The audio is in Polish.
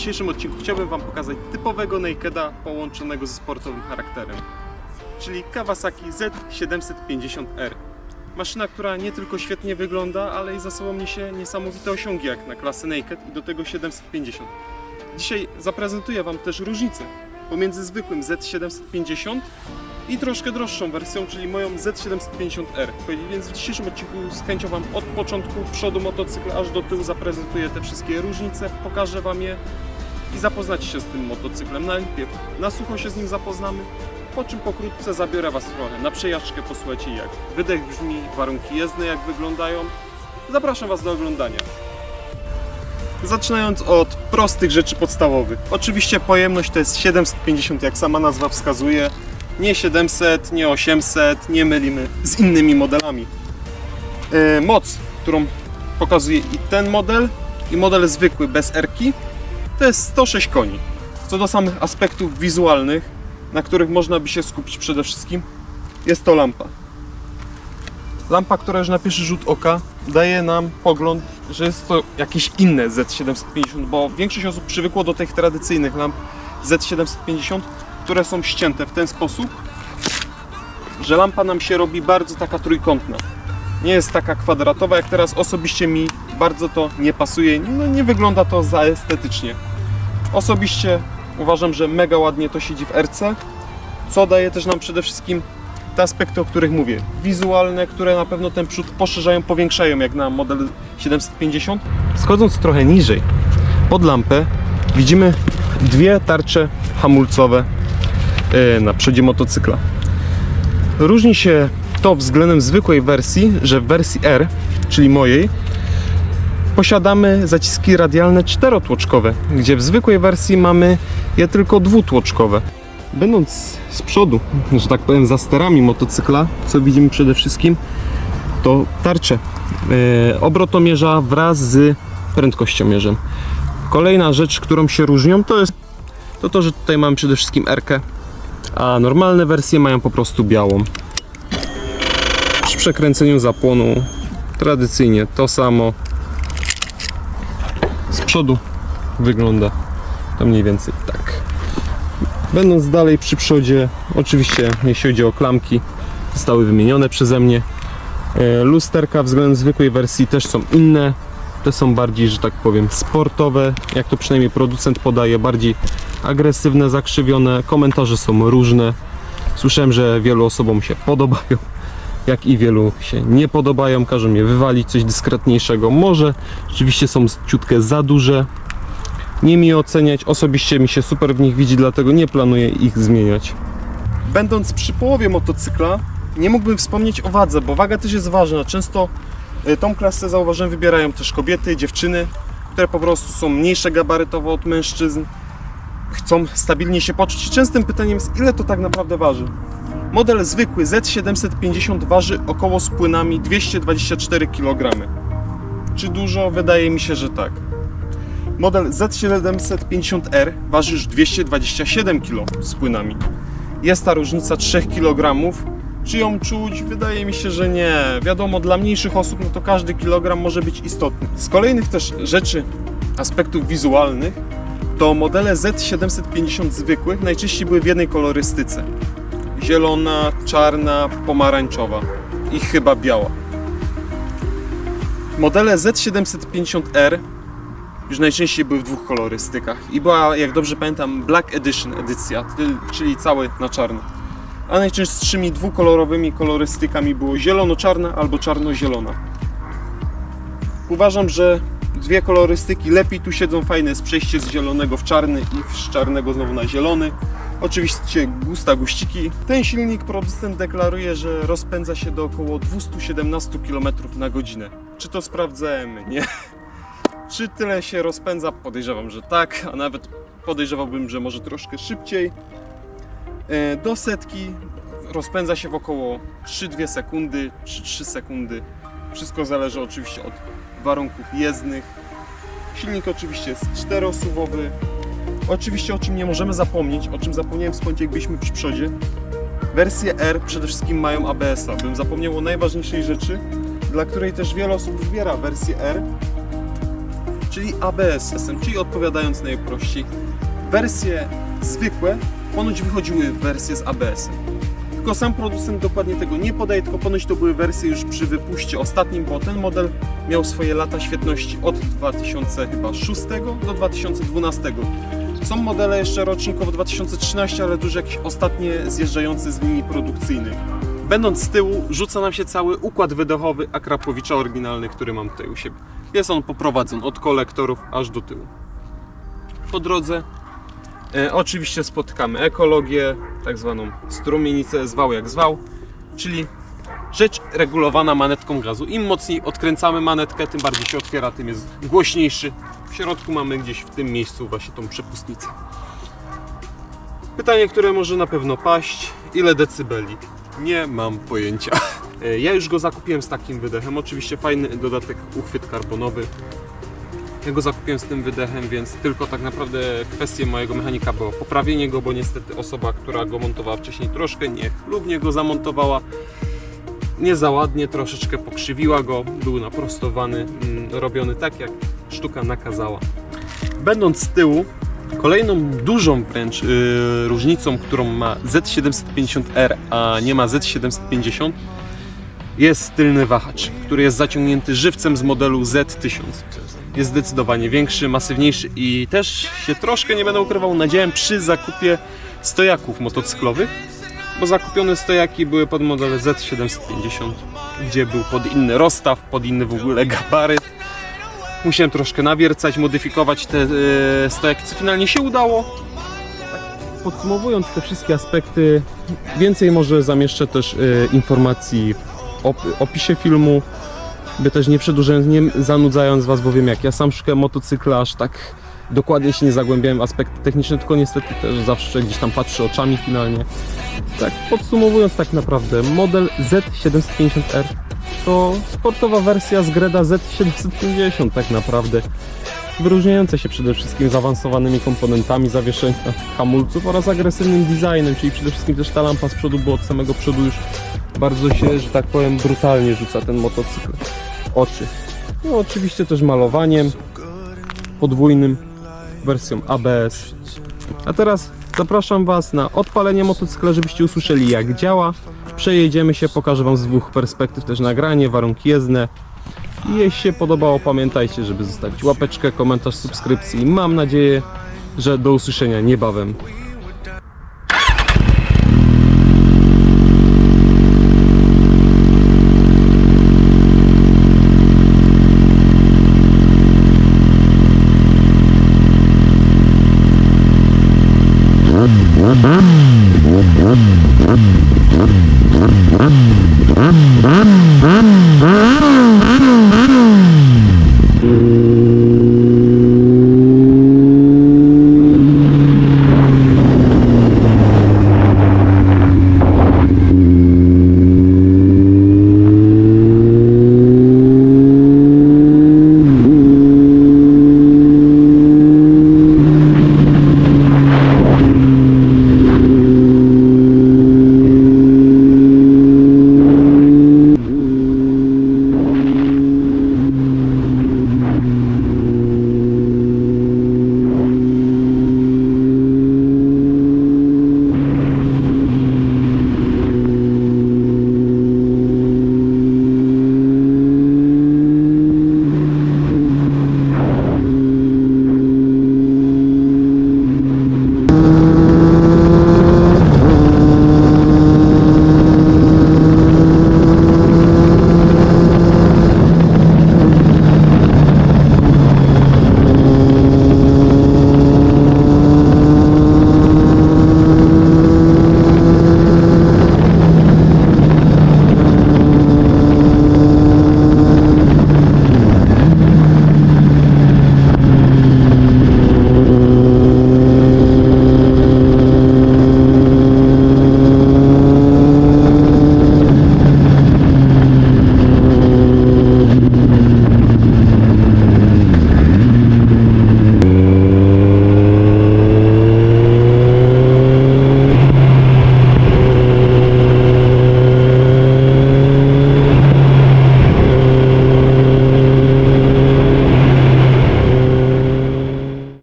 dzisiejszym odcinku chciałbym Wam pokazać typowego Nakeda połączonego ze sportowym charakterem, czyli Kawasaki Z750R. Maszyna, która nie tylko świetnie wygląda, ale i za sobą niesie niesamowite osiągi jak na klasę Naked i do tego 750. Dzisiaj zaprezentuję Wam też różnicę pomiędzy zwykłym Z750 i troszkę droższą wersją, czyli moją Z750R. Więc w dzisiejszym odcinku z chęcią Wam od początku przodu motocykla aż do tyłu zaprezentuję te wszystkie różnice, pokażę Wam je i zapoznacie się z tym motocyklem. Najpierw na sucho się z nim zapoznamy, po czym pokrótce zabiorę Was trochę na przejażdżkę, posłuchajcie jak wydech brzmi, warunki jezdne jak wyglądają. Zapraszam Was do oglądania. Zaczynając od prostych rzeczy podstawowych. Oczywiście pojemność to jest 750, jak sama nazwa wskazuje. Nie 700, nie 800, nie mylimy z innymi modelami. Yy, moc, którą pokazuje i ten model, i model zwykły bez erki, to jest 106 koni. Co do samych aspektów wizualnych, na których można by się skupić przede wszystkim, jest to lampa. Lampa, która już na pierwszy rzut oka daje nam pogląd, że jest to jakieś inne Z750, bo większość osób przywykło do tych tradycyjnych lamp Z750, które są ścięte w ten sposób, że lampa nam się robi bardzo taka trójkątna. Nie jest taka kwadratowa, jak teraz osobiście mi bardzo to nie pasuje. No, nie wygląda to za estetycznie. Osobiście uważam, że mega ładnie to siedzi w RC, co daje też nam przede wszystkim te aspekty, o których mówię. Wizualne, które na pewno ten przód poszerzają, powiększają, jak na model 750. Schodząc trochę niżej, pod lampę, widzimy dwie tarcze hamulcowe e, na przodzie motocykla. Różni się to względem zwykłej wersji, że w wersji R, czyli mojej, posiadamy zaciski radialne czterotłoczkowe, gdzie w zwykłej wersji mamy je tylko dwutłoczkowe. Będąc z przodu, że tak powiem, za sterami motocykla, co widzimy przede wszystkim, to tarcze e, obrotomierza wraz z prędkościomierzem. Kolejna rzecz, którą się różnią, to jest to, to że tutaj mamy przede wszystkim R-kę, a normalne wersje mają po prostu białą. Przy przekręceniu zapłonu tradycyjnie to samo. Przodu wygląda to mniej więcej tak. Będąc dalej przy przodzie, oczywiście jeśli chodzi o klamki, zostały wymienione przeze mnie. E, Lusterka względem zwykłej wersji też są inne. Te są bardziej, że tak powiem, sportowe, jak to przynajmniej producent podaje, bardziej agresywne, zakrzywione. Komentarze są różne. Słyszałem, że wielu osobom się podobają, jak i wielu się nie podobają. Każą je wywalić coś dyskretniejszego. Może rzeczywiście są ciutkę za duże. Nie mi oceniać, osobiście mi się super w nich widzi, dlatego nie planuję ich zmieniać. Będąc przy połowie motocykla, nie mógłbym wspomnieć o wadze, bo waga też jest ważna. Często y, tą klasę zauważyłem wybierają też kobiety, dziewczyny, które po prostu są mniejsze gabarytowo od mężczyzn, chcą stabilnie się poczuć. Częstym pytaniem jest, ile to tak naprawdę waży? Model zwykły Z750 waży około z płynami 224 kg. Czy dużo? Wydaje mi się, że tak. Model Z750R waży już 227 kg z płynami. Jest ta różnica 3 kg. Czy ją czuć? Wydaje mi się, że nie. Wiadomo, dla mniejszych osób no to każdy kilogram może być istotny. Z kolejnych też rzeczy, aspektów wizualnych, to modele Z750 zwykłych najczęściej były w jednej kolorystyce. Zielona, czarna, pomarańczowa i chyba biała. Modele Z750R już najczęściej były w dwóch kolorystykach i była, jak dobrze pamiętam, Black Edition edycja, czyli cały na czarno. A najczęstszymi dwukolorowymi kolorystykami było zielono-czarna albo czarno-zielona. Uważam, że dwie kolorystyki lepiej tu siedzą, fajne jest przejście z zielonego w czarny i z czarnego znowu na zielony. Oczywiście gusta guściki. Ten silnik producent deklaruje, że rozpędza się do około 217 km na godzinę. Czy to sprawdzałem? Nie. Czy tyle się rozpędza? Podejrzewam, że tak, a nawet podejrzewałbym, że może troszkę szybciej. E, Do setki rozpędza się w około 3-2 sekundy, 3-3 sekundy. Wszystko zależy oczywiście od warunków jezdnych. Silnik oczywiście jest czterosuwowy. Oczywiście o czym nie możemy zapomnieć, o czym zapomniałem wspomnieć jak byliśmy przy przodzie. Wersje R przede wszystkim mają ABS-a. Bym zapomniał o najważniejszej rzeczy, dla której też wiele osób wybiera wersję R. czyli ABS-em, czyli odpowiadając najprościej. Wersje zwykłe ponoć wychodziły wersje z ABS-em. Tylko sam producent dokładnie tego nie podaje, tylko ponoć to były wersje już przy wypuście ostatnim, bo ten model miał swoje lata świetności od 2006 do 2012. Są modele jeszcze rocznikowo 2013, ale dużo jakieś ostatnie zjeżdżające z linii produkcyjnych. Będąc z tyłu, rzuca nam się cały układ wydechowy Akrapowicza oryginalny, który mam tutaj u siebie. Jest on poprowadzony od kolektorów aż do tyłu. Po drodze e, oczywiście spotykamy ekologię, tak zwaną strumienicę, zwał jak zwał, czyli rzecz regulowana manetką gazu. Im mocniej odkręcamy manetkę, tym bardziej się otwiera, tym jest głośniejszy. W środku mamy gdzieś w tym miejscu właśnie tą przepustnicę. Pytanie, które może na pewno paść, ile decybeli? Nie mam pojęcia. Ja już go zakupiłem z takim wydechem, oczywiście fajny dodatek uchwyt karbonowy. Ja go zakupiłem z tym wydechem, więc tylko tak naprawdę kwestią mojego mechanika było poprawienie go, bo niestety osoba, która go montowała wcześniej troszkę niechlubnie go zamontowała. Nie za ładnie, troszeczkę pokrzywiła go, był naprostowany, mm, robiony tak jak sztuka nakazała. Będąc z tyłu, kolejną dużą wręcz yy, różnicą, którą ma Z750R, a nie ma Z750 jest tylny wahacz, który jest zaciągnięty żywcem z modelu Z1000 jest zdecydowanie większy, masywniejszy i też się troszkę nie będę ukrywał, nadziałem przy zakupie stojaków motocyklowych, bo zakupione stojaki były pod model Z750, gdzie był pod inny rozstaw, pod inny w ogóle gabaryt. Musiałem troszkę nawiercać, modyfikować te e, stojaki, co finalnie się udało. Tak, Podsumowując te wszystkie aspekty, więcej może zamieszczę też e, informacji w op- opisie filmu, by też nie przedłużając, nie zanudzając Was, bo wiem jak ja sam szukałem motocykla, aż tak dokładnie się nie zagłębiałem w aspekty techniczne, tylko niestety też zawsze gdzieś tam patrzę oczami finalnie. Tak, podsumowując tak naprawdę, model Z750R to sportowa wersja z Greda Z750 tak naprawdę. Wyróżniająca się przede wszystkim zaawansowanymi komponentami zawieszenia hamulców oraz agresywnym designem, czyli przede wszystkim też ta lampa z przodu, bo od samego przodu już bardzo się, że tak powiem, brutalnie rzuca ten motocykl oczy. No oczywiście też malowaniem podwójnym, wersją ABS. A teraz zapraszam Was na odpalenie motocykla, żebyście usłyszeli jak działa. Przejedziemy się, pokażę Wam z dwóch perspektyw też nagranie, warunki jezdne. I jeśli się podobało, pamiętajcie, żeby zostawić łapeczkę, komentarz, subskrypcji. Mam nadzieję, że do usłyszenia niebawem. Uhum.